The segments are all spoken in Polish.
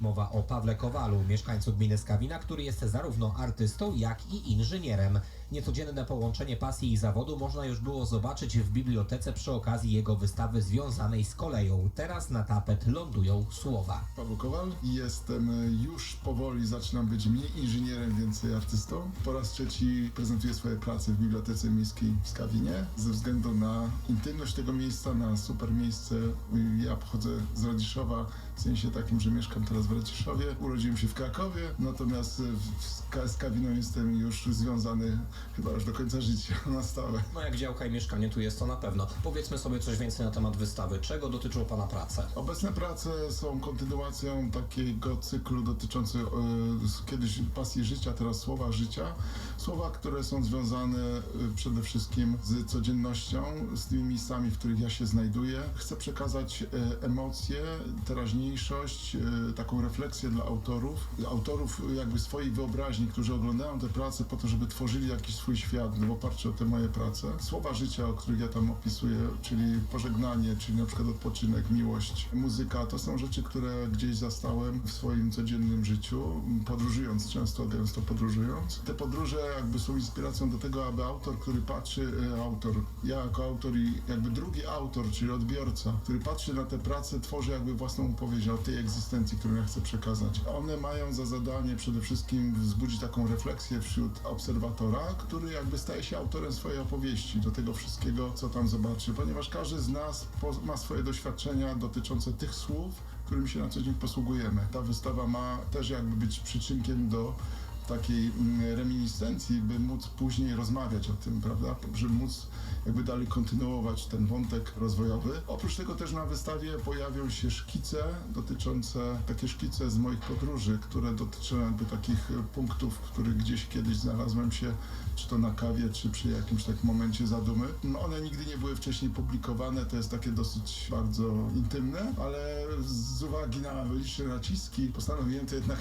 Mowa o Pawle Kowalu, mieszkańcu gminy Skawina, który jest zarówno artystą, jak i inżynierem. Niecodzienne połączenie pasji i zawodu można już było zobaczyć w bibliotece przy okazji jego wystawy związanej z koleją. Teraz na tapet lądują słowa. Paweł Kowal. Jestem e, już powoli, zaczynam być mniej inżynierem, więcej artystą. Po raz trzeci prezentuję swoje prace w Bibliotece Miejskiej w Skawinie. Ze względu na intymność tego miejsca, na super miejsce. Ja pochodzę z Radziszowa, w sensie takim, że mieszkam teraz w Radziszowie. Urodziłem się w Krakowie, natomiast w- z Ka- z Kawiną jestem już związany chyba już do końca życia, na stałe. No jak działka i mieszkanie tu jest to na pewno. Powiedzmy sobie coś więcej na temat wystawy. Czego dotyczą Pana prace? Obecne prace są kontynuacją takiego cyklu dotyczącego e, kiedyś pasji życia, teraz słowa życia. Słowa, które są związane e, przede wszystkim z codziennością, z tymi miejscami, w których ja się znajduję. Chcę przekazać e, emocje, teraźniejszość, e, taką refleksję dla autorów. Autorów e, jakby swojej wyobraźni, którzy oglądają te prace po to, żeby tworzyli jakiś swój świat w oparciu o te moje prace. Słowa życia, o których ja tam opisuję, czyli pożegnanie, czyli na przykład odpoczynek, miłość, muzyka, to są rzeczy, które gdzieś zastałem w swoim codziennym życiu, podróżując często, gęsto podróżując. Te podróże jakby są inspiracją do tego, aby autor, który patrzy, e, autor, ja jako autor i jakby drugi autor, czyli odbiorca, który patrzy na te prace, tworzy jakby własną opowieść o tej egzystencji, którą ja chcę przekazać. One mają za zadanie przede wszystkim wzbudzić taką refleksję wśród obserwatora, który jakby staje się autorem swojej opowieści, do tego wszystkiego, co tam zobaczy, ponieważ każdy z nas ma swoje doświadczenia dotyczące tych słów, którymi się na co dzień posługujemy. Ta wystawa ma też jakby być przyczynkiem do takiej mm, reminiscencji, by móc później rozmawiać o tym, prawda? Żeby móc jakby dalej kontynuować ten wątek rozwojowy. Oprócz tego też na wystawie pojawią się szkice dotyczące, takie szkice z moich podróży, które dotyczą jakby takich e, punktów, w których gdzieś kiedyś znalazłem się, czy to na kawie, czy przy jakimś takim momencie zadumy. One nigdy nie były wcześniej publikowane, to jest takie dosyć bardzo intymne, ale z uwagi na liczne naciski postanowiłem to jednak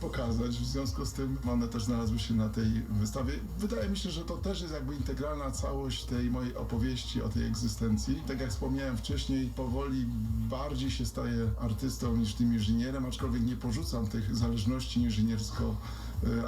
pokazać. W związku z tym one też znalazły się na tej wystawie. Wydaje mi się, że to też jest jakby integralna całość tej mojej opowieści o tej egzystencji. Tak jak wspomniałem wcześniej, powoli bardziej się staję artystą niż tym inżynierem, aczkolwiek nie porzucam tych zależności inżyniersko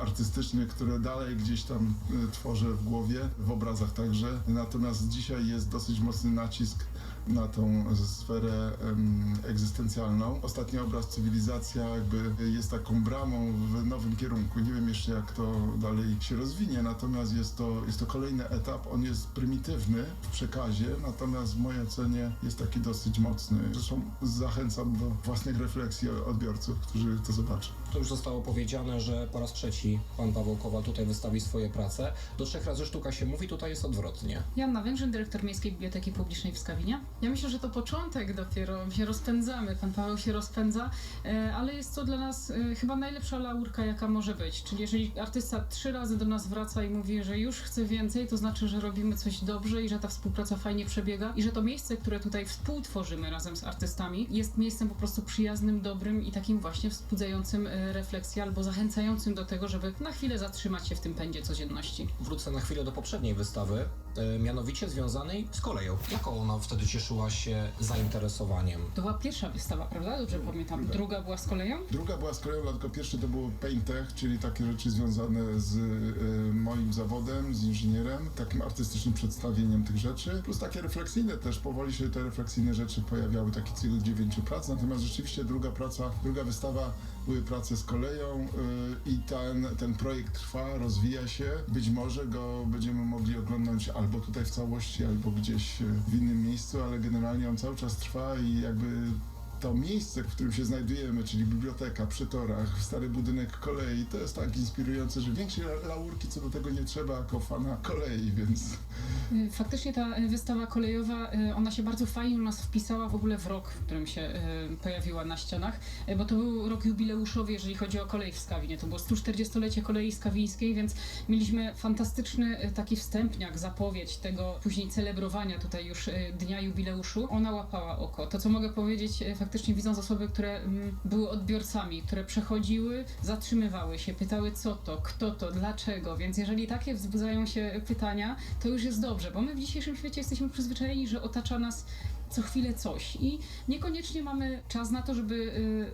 artystycznych, które dalej gdzieś tam e, tworzę w głowie, w obrazach także. Natomiast dzisiaj jest dosyć mocny nacisk na tą sferę em, egzystencjalną. Ostatni obraz Cywilizacja jakby jest taką bramą w nowym kierunku. Nie wiem jeszcze jak to dalej się rozwinie, natomiast jest to, jest to kolejny etap. On jest prymitywny w przekazie, natomiast w mojej ocenie jest taki dosyć mocny. Zresztą zachęcam do własnych refleksji odbiorców, którzy to zobaczą. To już zostało powiedziane, że po raz trzeci Pan Paweł Kowal tutaj wystawi swoje prace. Do trzech razy sztuka się mówi, tutaj jest odwrotnie. Joanna Węgrzyn, dyrektor Miejskiej Biblioteki Publicznej w Skawinie. Ja myślę, że to początek dopiero, się rozpędzamy, pan Paweł się rozpędza, e, ale jest to dla nas e, chyba najlepsza laurka, jaka może być. Czyli jeżeli artysta trzy razy do nas wraca i mówi, że już chce więcej, to znaczy, że robimy coś dobrze i że ta współpraca fajnie przebiega i że to miejsce, które tutaj współtworzymy razem z artystami, jest miejscem po prostu przyjaznym, dobrym i takim właśnie wzbudzającym e, refleksję albo zachęcającym do tego, żeby na chwilę zatrzymać się w tym pędzie codzienności. Wrócę na chwilę do poprzedniej wystawy, e, mianowicie związanej z koleją. Jaką ona wtedy cieszyła się zainteresowaniem? To była pierwsza wystawa, prawda? Dobrze pamiętam. Druga była z koleją? Druga była z koleją, tylko pierwsze to było paintech, czyli takie rzeczy związane z y, moim zawodem, z inżynierem, takim artystycznym przedstawieniem tych rzeczy, plus takie refleksyjne też, powoli się te refleksyjne rzeczy pojawiały, taki cykl dziewięciu prac, natomiast rzeczywiście druga praca, druga wystawa były prace z koleją y, i ten, ten projekt trwa, rozwija się, być może go będziemy mogli oglądać albo tutaj w całości, albo gdzieś y, w innym miejscu, ale generalnie on cały czas trwa i jakby to miejsce, w którym się znajdujemy, czyli biblioteka przy torach, stary budynek kolei, to jest tak inspirujące, że większej la- laurki co do tego nie trzeba jako fana kolei, więc Y, Faktycznie ta y, wystawa kolejowa, y, ona się bardzo fajnie u nas wpisała w ogóle w rok, w którym się pojawiła na ścianach, bo to był rok jubileuszowy, jeżeli chodzi o kolej w Skawinie. To było 140-lecie kolei skawińskiej, więc mieliśmy fantastyczny taki wstępniak, zapowiedź tego później celebrowania tutaj już dnia jubileuszu. Ona łapała oko. To, co mogę powiedzieć, y, faktycznie widząc osoby, które mm, były odbiorcami, które przechodziły, zatrzymywały się, pytały co to, kto to, dlaczego, więc jeżeli takie wzbudzają się pytania, to już jest dobrze, bo my w dzisiejszym świecie jesteśmy przyzwyczajeni, że otacza nas co chwilę coś i niekoniecznie mamy czas na to, żeby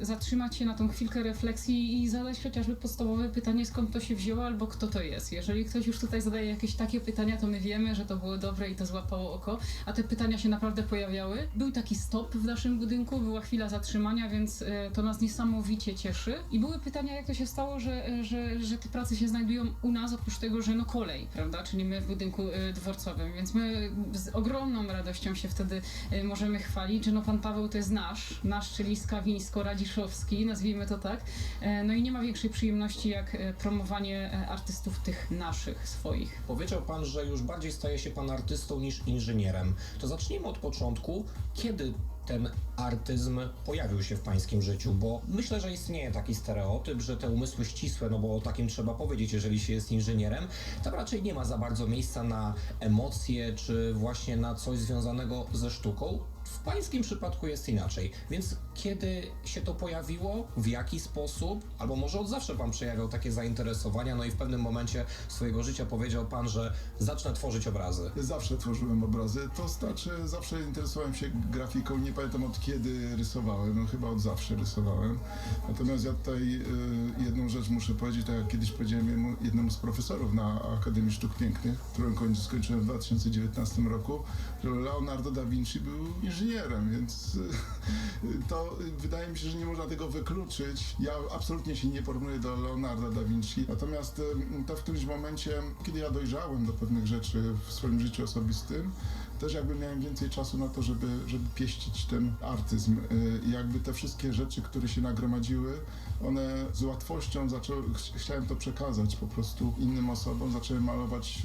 y, zatrzymać się na tą chwilkę refleksji i zadać chociażby podstawowe pytanie, skąd to się wzięło albo kto to jest. Jeżeli ktoś już tutaj zadaje jakieś takie pytania, to my wiemy, że to było dobre i to złapało oko, a te pytania się naprawdę pojawiały. Był taki stop w naszym budynku, była chwila zatrzymania, więc y, to nas niesamowicie cieszy. I były pytania, jak to się stało, że, że, że te prace się znajdują u nas, oprócz tego, że no kolej, prawda, czyli my w budynku y, dworcowym, więc my z ogromną radością się wtedy y, możemy chwalić, że no pan Paweł to jest nasz, nasz, czyli Skawińsko-Radziszowski, nazwijmy to tak. E, No i nie ma większej przyjemności jak e, promowanie e, artystów tych naszych, swoich. Powiedział pan, że już bardziej staje się pan artystą niż inżynierem. To zacznijmy od początku. Kiedy ten artyzm pojawił się w pańskim życiu? Bo myślę, że istnieje taki stereotyp, że te umysły ścisłe, no bo o takim trzeba powiedzieć, jeżeli się jest inżynierem, tam raczej nie ma za bardzo miejsca na emocje, czy właśnie na coś związanego ze sztuką. W pańskim przypadku jest inaczej. Więc kiedy się to pojawiło, w jaki sposób, albo może od zawsze pan przejawiał takie zainteresowania, no i w pewnym momencie swojego życia powiedział pan, że zacznę tworzyć obrazy. Zawsze tworzyłem obrazy, to znaczy zawsze interesowałem się grafiką, nie pamiętam od kiedy rysowałem, no chyba od zawsze rysowałem. Natomiast ja tutaj y, jedną rzecz muszę powiedzieć, tak jak kiedyś powiedziałem jednemu z profesorów na Akademii Sztuk Pięknych, którą koń- skończyłem w 2019 roku, że Leonardo da Vinci był inżynierem, więc y, to wydaje mi się, że nie można tego wykluczyć. Ja absolutnie się nie porównuję do Leonarda da Vinci, natomiast y, to w którymś momencie, kiedy ja dojrzałem do pewnych rzeczy w swoim życiu osobistym, też jakby miałem więcej czasu na to, żeby, żeby pieścić ten artyzm. Y, I jakby te wszystkie rzeczy, które się nagromadziły, one z łatwością zaczęły, ch- chciałem to przekazać po prostu innym osobom, zacząłem malować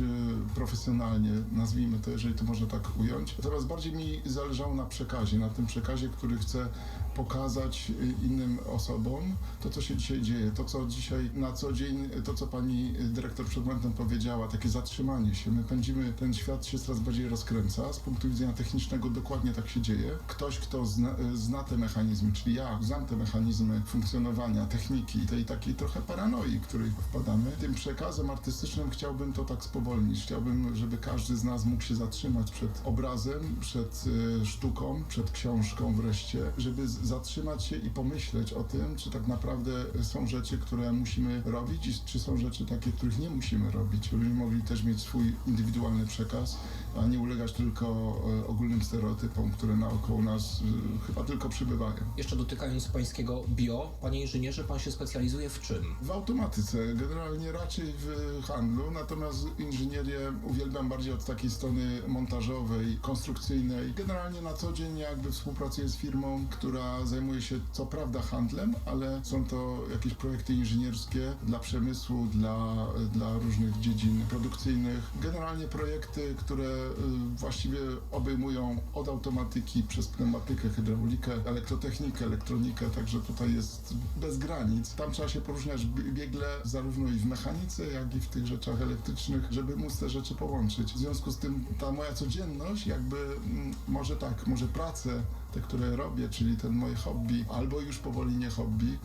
y, profesjonalnie, nazwijmy to, jeżeli to można tak ująć. Natomiast bardziej mi zależało na przekazie, na tym przekazie, który chcę pokazać y, innym osobom to, co się dzisiaj dzieje, to, co dzisiaj na co dzień, to, co pani dyrektor przed momentem powiedziała, takie zatrzymanie się. My pędzimy, ten świat się coraz bardziej rozkręca. Z punktu widzenia technicznego dokładnie tak się dzieje. Ktoś, kto zna, zna te mechanizmy, czyli ja znam te mechanizmy funkcjonowania, techniki, tej takiej trochę paranoi, której wpadamy. Tym przekazem artystycznym chciałbym to tak spowolnić. Chciałbym, żeby każdy z nas mógł się zatrzymać przed obrazem, przed y, sztuką, przed książką wreszcie, żeby zatrzymać się i pomyśleć o tym, czy tak naprawdę są rzeczy, które musimy robić i czy są rzeczy takie, których nie musimy robić. Żebyśmy mogli też mieć swój indywidualny przekaz, a nie ulegać tylko e, ogólnym stereotypom, które naokoło nas e, chyba tylko przybywają. Jeszcze dotykając pańskiego bio, panie inżynierze, pan się specjalizuje w czym? W automatyce, generalnie raczej w handlu, natomiast inżynierię uwielbiam bardziej od takiej strony montażowej, konstrukcyjnej. Generalnie na co dzień jakby współpracuję z firmą, która zajmuje się co prawda handlem, ale są to jakieś projekty inżynierskie dla przemysłu, dla, dla różnych dziedzin produkcyjnych. Generalnie projekty, które właściwie obejmują od automatyki przez pneumatykę, hydraulikę, elektrotechnikę, elektronikę, także tutaj jest bez granic. Tam trzeba się poróżniać bie- biegle zarówno i w mechanice, jak i w tych rzeczach elektrycznych, żeby móc te rzeczy połączyć. W związku z tym ta moja codzienność, jakby mm, może tak, może pracę, te, które robię, czyli ten moje hobby, albo już powoli nie hobby,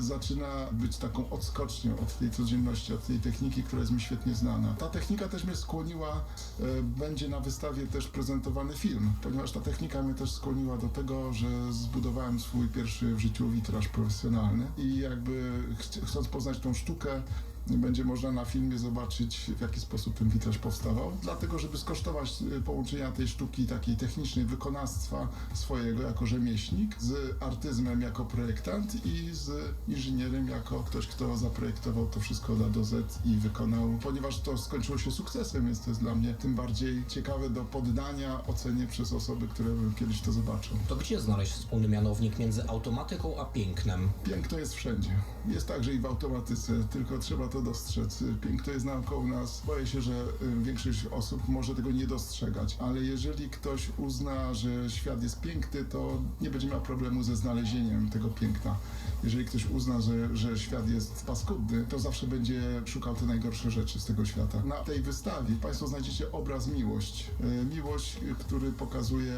zaczyna być taką odskocznią od tej codzienności, od tej techniki, która jest mi świetnie znana. Ta technika też mnie skłoniła, e, będzie na wystawie też prezentowany film, ponieważ ta technika mnie też skłoniła do tego, że zbudowałem swój pierwszy w życiu witraż profesjonalny i jakby chc- chcąc poznać tą sztukę, będzie można na filmie zobaczyć, w jaki sposób ten witraż powstawał. Dlatego, żeby skosztować y, połączenia tej sztuki takiej technicznej, wykonawstwa swojego jako rzemieślnik z artyzmem jako projektant i z inżynierem jako ktoś, kto zaprojektował to wszystko od A do Z i wykonał, ponieważ to skończyło się sukcesem, więc to jest dla mnie tym bardziej ciekawe do poddania ocenie przez osoby, które kiedyś to zobaczą. To gdzie znaleźć wspólny mianownik między automatyką a pięknem? Piękno jest wszędzie. Jest także i w automatyce, tylko trzeba to dostrzec. Piękno jest naokoło nas. Boję się, że y, większość osób może tego nie dostrzegać, ale jeżeli ktoś uzna, że świat jest piękny, to nie będzie miał problemu ze znalezieniem tego piękna. Jeżeli ktoś uzna, że, że świat jest paskudny, to zawsze będzie szukał te najgorsze rzeczy z tego świata. Na tej wystawie Państwo znajdziecie obraz miłość. Y, Miłość, który pokazuje,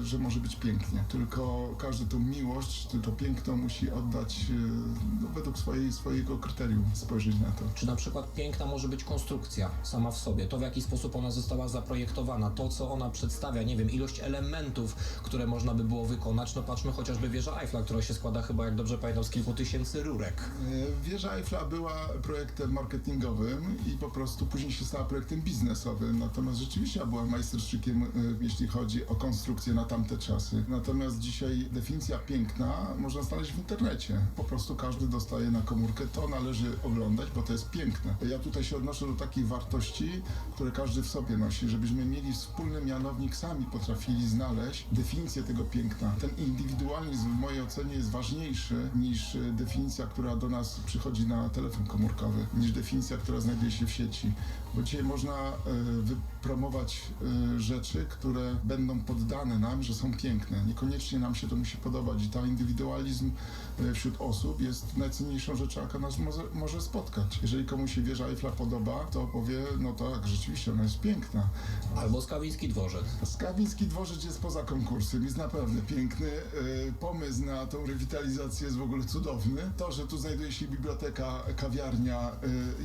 y, że może być pięknie. Tylko każdy tą miłość, to piękno musi oddać no, według swojej, swojego kryterium, spojrzeć na to. Czy na przykład piękna może być konstrukcja sama w sobie, to w jaki sposób ona została zaprojektowana, to co ona przedstawia, nie wiem, ilość elementów, które można by było wykonać. No patrzmy chociażby wieża Eiffla, która się składa chyba, jak dobrze pamiętam, z kilku tysięcy rurek. E, Wieża Eiffla była projektem marketingowym i po prostu później się stała projektem biznesowym. Natomiast rzeczywiście była majsterszczykiem, e, jeśli chodzi o konstrukcję na tamte czasy. Natomiast dzisiaj definicja piękna można znaleźć w internecie. Po prostu każdy dostaje na komórkę. To należy oglądać, bo to jest piękne. Ja tutaj się odnoszę do takich wartości, które każdy w sobie nosi, żebyśmy mieli wspólny mianownik, sami potrafili znaleźć definicję tego piękna. Ten indywidualizm w mojej ocenie jest ważniejszy niż definicja, która do nas przychodzi na telefon komórkowy, niż definicja, która znajduje się w sieci. Bo dzisiaj można e, wypromować e, rzeczy, które będą poddane nam, że są piękne. Niekoniecznie nam się to musi podobać i ta indywidualizm e, wśród osób jest najcenniejszą rzeczą, jaka nas może, może spotkać. Jeżeli komuś się wieża Eiffla podoba, to powie, no tak, rzeczywiście ona jest piękna. Albo Skawiński dworzec. Skawiński dworzec jest poza konkursem, jest naprawdę piękny. E, Pomysł na tą rewitalizację jest w ogóle cudowny. To, że tu znajduje się biblioteka, kawiarnia,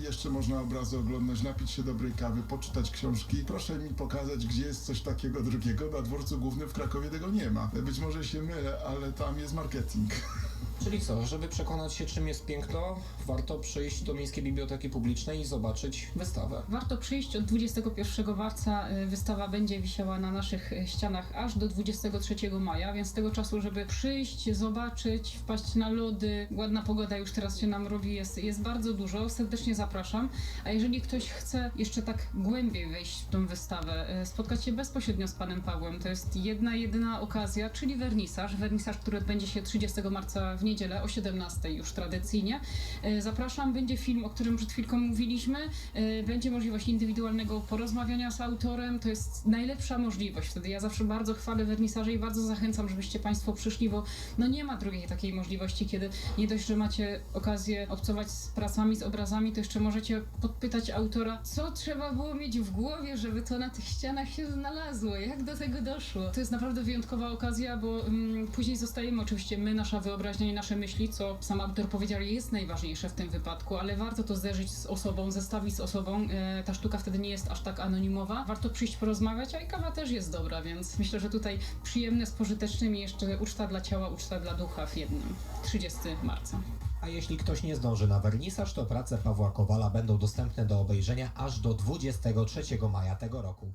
jeszcze można obrazy oglądać, napić się dobrej kawy, poczytać książki. Proszę mi pokazać, gdzie jest coś takiego drugiego. Na dworcu głównym w Krakowie tego nie ma. Być może się mylę, ale tam jest marketing. Czyli co, żeby przekonać się czym jest piękno, warto przyjść do Miejskiej Biblioteki Publicznej i zobaczyć wystawę. Warto przyjść od 21 marca. y, Wystawa będzie wisiała na naszych ścianach aż do 23 maja, więc tego czasu, żeby przyjść, zobaczyć, wpaść na lody. Ładna pogoda już teraz się nam robi, jest, jest bardzo dużo. Serdecznie zapraszam. A jeżeli ktoś chce jeszcze tak głębiej wejść w tą wystawę, y, spotkać się bezpośrednio z panem Pawłem, to jest jedna, jedyna okazja, czyli wernisaż. Wernisaż, który odbędzie się 30 marca w niedzielę o 17 już tradycyjnie. E, Zapraszam, będzie film, o którym przed chwilką mówiliśmy. E, Będzie możliwość indywidualnego porozmawiania z autorem. To jest najlepsza możliwość. Wtedy ja zawsze bardzo chwalę wernisaże i bardzo zachęcam, żebyście Państwo przyszli, bo no nie ma drugiej takiej możliwości, kiedy nie dość, że macie okazję obcować z pracami, z obrazami, to jeszcze możecie podpytać autora, co trzeba było mieć w głowie, żeby to na tych ścianach się znalazło, jak do tego doszło. To jest naprawdę wyjątkowa okazja, bo mm, później zostajemy oczywiście my, nasza wyobraźnia nasze myśli, co sam autor powiedział, jest najważniejsze w tym wypadku, ale warto to zderzyć z osobą, zestawić z osobą. E, ta sztuka wtedy nie jest aż tak anonimowa. Warto przyjść porozmawiać, a i kawa też jest dobra, więc myślę, że tutaj przyjemne z pożytecznym i jeszcze uczta dla ciała, uczta dla ducha w jednym. 30 marca. A jeśli ktoś nie zdąży na wernisaż, to prace Pawła Kowala będą dostępne do obejrzenia aż do 23 maja tego roku.